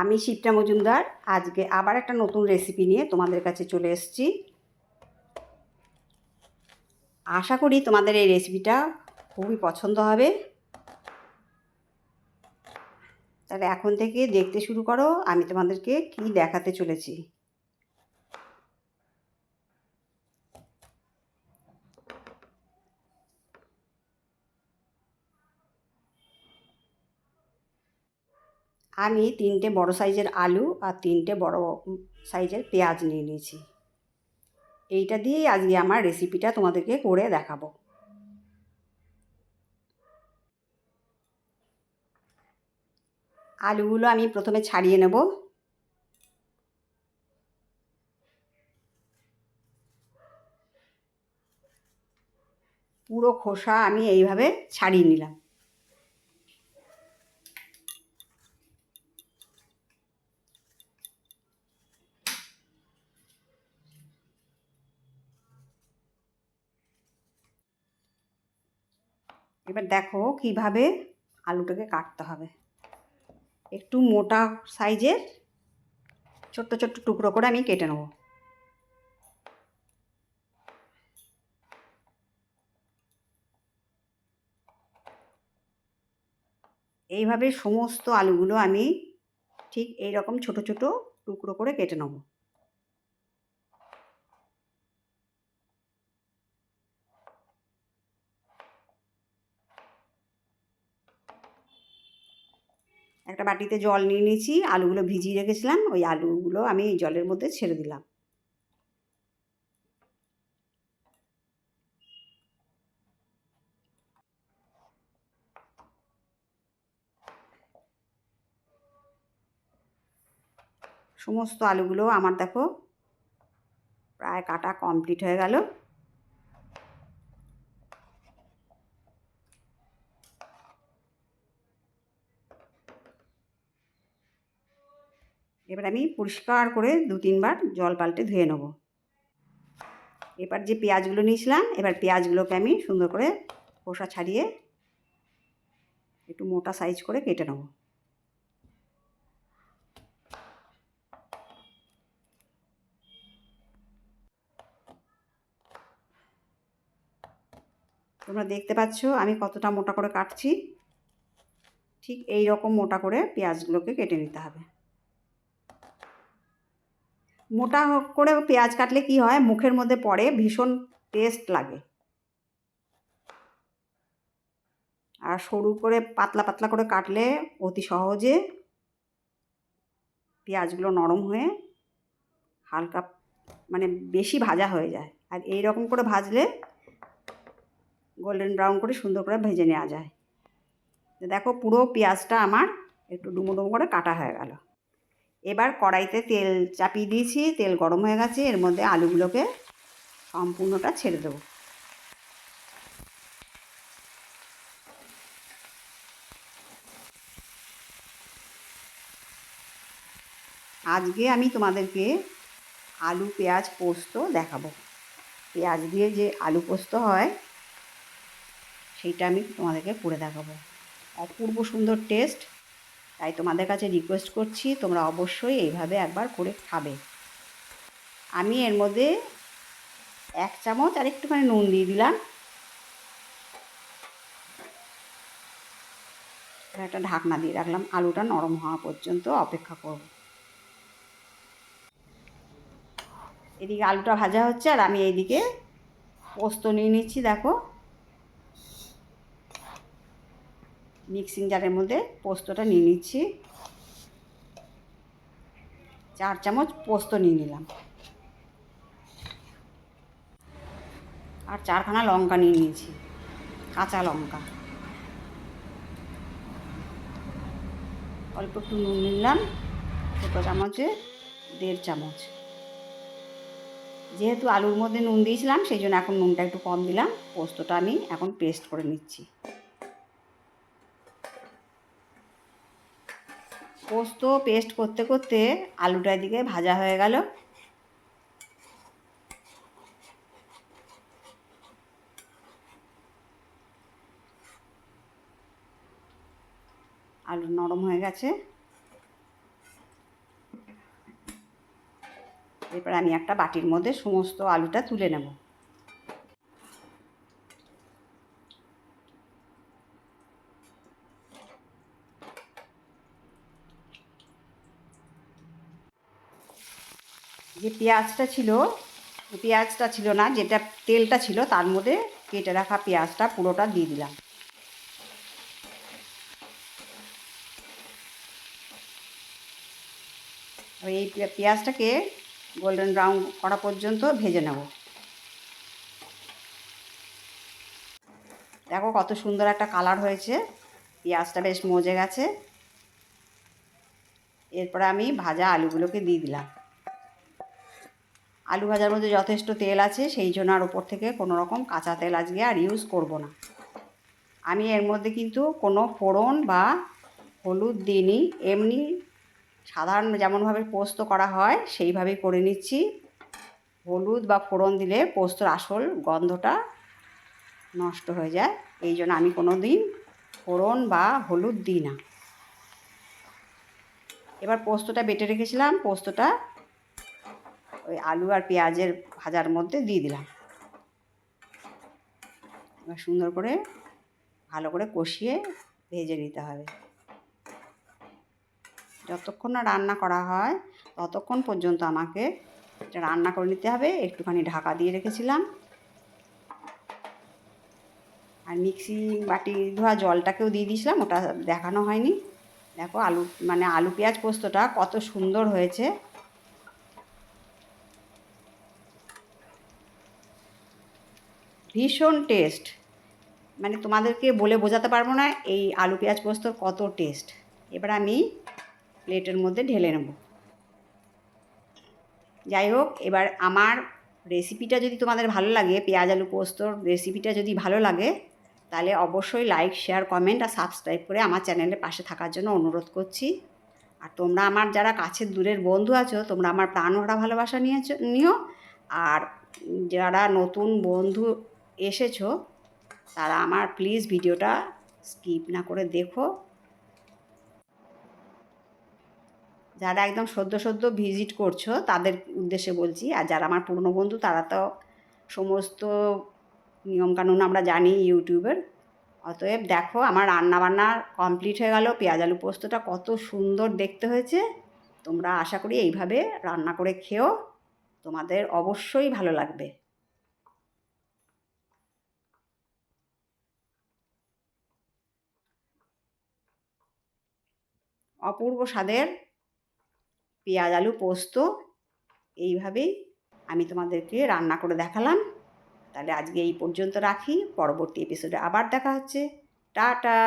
আমি শিবটা মজুমদার, আজকে আবার একটা নতুন রেসিপি নিয়ে তোমাদের কাছে চলে এসেছি। আশা করি তোমাদের এই রেসিপিটা খুবই পছন্দ হবে। তাহলে এখন থেকে দেখতে শুরু করো, আমি তোমাদেরকে কি দেখাতে চলেছি। আমি তিনটে বড় সাইজের আলু আর তিনটে বড় সাইজের পেঁয়াজ নিয়ে নিয়েছি। এইটা দিয়েই আজকে আমার রেসিপিটা তোমাদেরকে করে দেখাবো। আলুগুলো আমি প্রথমে ছাড়িয়ে নেব। পুরো খোসা আমি এইভাবে ছাড়িয়ে নিলাম। এবার দেখো কীভাবে আলুটাকে কাটতে হবে। একটু মোটা সাইজের ছোট্ট ছোট্ট টুকরো করে আমি কেটে নেব। এইভাবে সমস্ত আলুগুলো আমি ঠিক এই রকম ছোট ছোট টুকরো করে কেটে নেব। একটা বাটিতে জল নিয়ে নিয়েছি, আলুগুলো ভিজিয়ে রেখেছিলাম, ওই আলুগুলো আমি এই জলের মধ্যে ছেড়ে দিলাম। সমস্ত আলুগুলো আমার দেখো, প্রায় কাটা কমপ্লিট হয়ে গেল। এবার আমি পরিষ্কার করে দু তিনবার জল পাল্টে ধুয়ে নেব। এবার যে পেঁয়াজগুলো নিয়েছিলাম, এবার পেঁয়াজগুলোকে আমি সুন্দর করে খোসা ছাড়িয়ে একটু মোটা সাইজ করে কেটে নেব। তোমরা দেখতে পাচ্ছ আমি কতটা মোটা করে কাটছি। ঠিক এই রকম মোটা করে পেঁয়াজগুলোকে কেটে নিতে হবে। মোটা করে পেঁয়াজ কাটলে কি হয়? মুখের মধ্যে পড়ে ভীষণ টেস্ট লাগে। আর সরু করে পাতলা পাতলা করে কাটলে অতি সহজে পেঁয়াজগুলো নরম হয়ে হালকা মানে বেশি ভাজা হয়ে যায়। আর এই রকম করে ভাজলে গোল্ডেন ব্রাউন করে সুন্দর করে ভেজে নেওয়া যায়। দেখো পুরো পেঁয়াজটা আমার একটু ডুমো ডুমো করে কাটা হয়ে গেল। এবার কড়াইতে তেল চাপিয়ে দিয়েছি, তেল গরম হয়ে গেছে, এর মধ্যে আলুগুলোকে সম্পূর্ণটা ছেড়ে দেবো। আজকে আমি তোমাদেরকে আলু পেঁয়াজ পোস্ত দেখাবো। পেঁয়াজ দিয়ে যে আলু পোস্ত হয়, সেইটা আমি তোমাদেরকে করে দেখাবো। অপূর্ব সুন্দর টেস্ট। তাই তোমাদের কাছে রিকোয়েস্ট করছি, তোমরা অবশ্যই এইভাবে একবার করে খাবে। আমি এর মধ্যে এক চামচ আর একটুখানি নুন দিয়ে দিলাম। একটা ঢাকনা দিয়ে রাখলাম, আলুটা নরম হওয়া পর্যন্ত অপেক্ষা করব। এদিকে আলুটা ভাজা হচ্ছে আর আমি এইদিকে পোস্ত নিয়ে নিচ্ছি, দেখো। মিক্সিং জারের মধ্যে পোস্তটা নিয়ে নিচ্ছি। চার চামচ পোস্ত নিয়ে নিলাম। আর চারখানা লঙ্কা নিয়ে নিয়েছি, কাঁচা লঙ্কা। অল্প একটু নুন নিলাম ছোটো চামচে, দেড় চামচ। যেহেতু আলুর মধ্যে নুন দিয়েছিলাম, সেই জন্য এখন নুনটা একটু কম দিলাম। পোস্তটা আমি এখন পেস্ট করে নিচ্ছি। পোস্ত পেস্ট করতে করতে আলুটা এদিকে ভাজা হয়ে গেল। আলু নরম হয়ে গেছে। এরপর আমি একটা বাটির মধ্যে সমস্ত আলুটা তুলে নেব। যে পেঁয়াজটা ছিল পেঁয়াজটা ছিল না, যেটা তেলটা ছিল, তার মধ্যে কেটে রাখা পেঁয়াজটা পুরোটা দিয়ে দিলাম। এই পেঁয়াজটাকে গোল্ডেন ব্রাউন করা পর্যন্ত ভেজে নেব। দেখো কত সুন্দর একটা কালার হয়েছে। পেঁয়াজটা বেশ মজে গেছে। এরপরে আমি ভাজা আলুগুলোকে দিয়ে দিলাম। আলু ভাজার মধ্যে যথেষ্ট তেল আছে, সেই জন্য আর ওপর থেকে কোনো রকম কাঁচা তেল আজকে আর ইউজ করব না। আমি এর মধ্যে কিন্তু কোনো ফোড়ন বা হলুদ দিইনি, এমনি সাধারণ যেমনভাবে পোস্ত করা হয়, সেইভাবেই করে নিচ্ছি। হলুদ বা ফোড়ন দিলে পোস্তর আসল গন্ধটা নষ্ট হয়ে যায়, এই জন্য আমি কোনো দিন ফোড়ন বা হলুদ দিই না। এবার পোস্তটা বেটে রেখেছিলাম, পোস্তটা ওই আলু আর পেঁয়াজের ভাজার মধ্যে দিয়ে দিলাম। এবার সুন্দর করে ভালো করে কষিয়ে ভেজে নিতে হবে। যতক্ষণ না রান্না করা হয়, ততক্ষণ পর্যন্ত আমাকে এটা রান্না করে নিতে হবে। একটুখানি ঢাকা দিয়ে রেখেছিলাম। আর মিক্সি বাটি ধোয়া জলটাকেও দিয়ে দিয়েছিলাম, ওটা দেখানো হয়নি। দেখো আলু মানে আলু পেঁয়াজ পোস্তটা কত সুন্দর হয়েছে। ভীষণ টেস্ট মানে তোমাদেরকে বলে বোঝাতে পারব না এই আলু পেঁয়াজ পোস্তর কত টেস্ট এবার আমি প্লেটের মধ্যে ঢেলে নেব। যাই হোক, এবার আমার রেসিপিটা যদি তোমাদের ভালো লাগে, পেঁয়াজ আলু পোস্তর রেসিপিটা যদি ভালো লাগে, তাহলে অবশ্যই লাইক শেয়ার কমেন্ট আর সাবস্ক্রাইব করে আমার চ্যানেলের পাশে থাকার জন্য অনুরোধ করছি। আর তোমরা আমার যারা কাছের দূরের বন্ধু আছো, তোমরা আমার প্রাণভরা ভালোবাসা নিয়েছো নিও। আর যারা নতুন বন্ধু এসেছ, তারা আমার প্লিজ ভিডিওটা স্কিপ না করে দেখো। যারা একদম সদ্য সদ্য ভিজিট করছ, তাদের উদ্দেশ্যে বলছি, আর যারা আমার পুরনো বন্ধু, তারা তো সমস্ত নিয়মকানুন আমরা জানি ইউটিউবের। অতএব দেখো, আমার রান্না বান্না কমপ্লিট হয়ে গেল, পেঁয়াজ আলু পোস্তটা কত সুন্দর দেখতে হয়েছে। তোমরা আশা করি এইভাবে রান্না করে খেও, তোমাদের অবশ্যই ভালো লাগবে। অপূর্ব স্বাদের পেঁয়াজ, আলু, পোস্ত, এইভাবেই আমি তোমাদেরকে রান্না করে দেখালাম। তাহলে আজকে এই পর্যন্ত রাখি। পরবর্তী এপিসোডে আবার দেখা হচ্ছে। টাটা!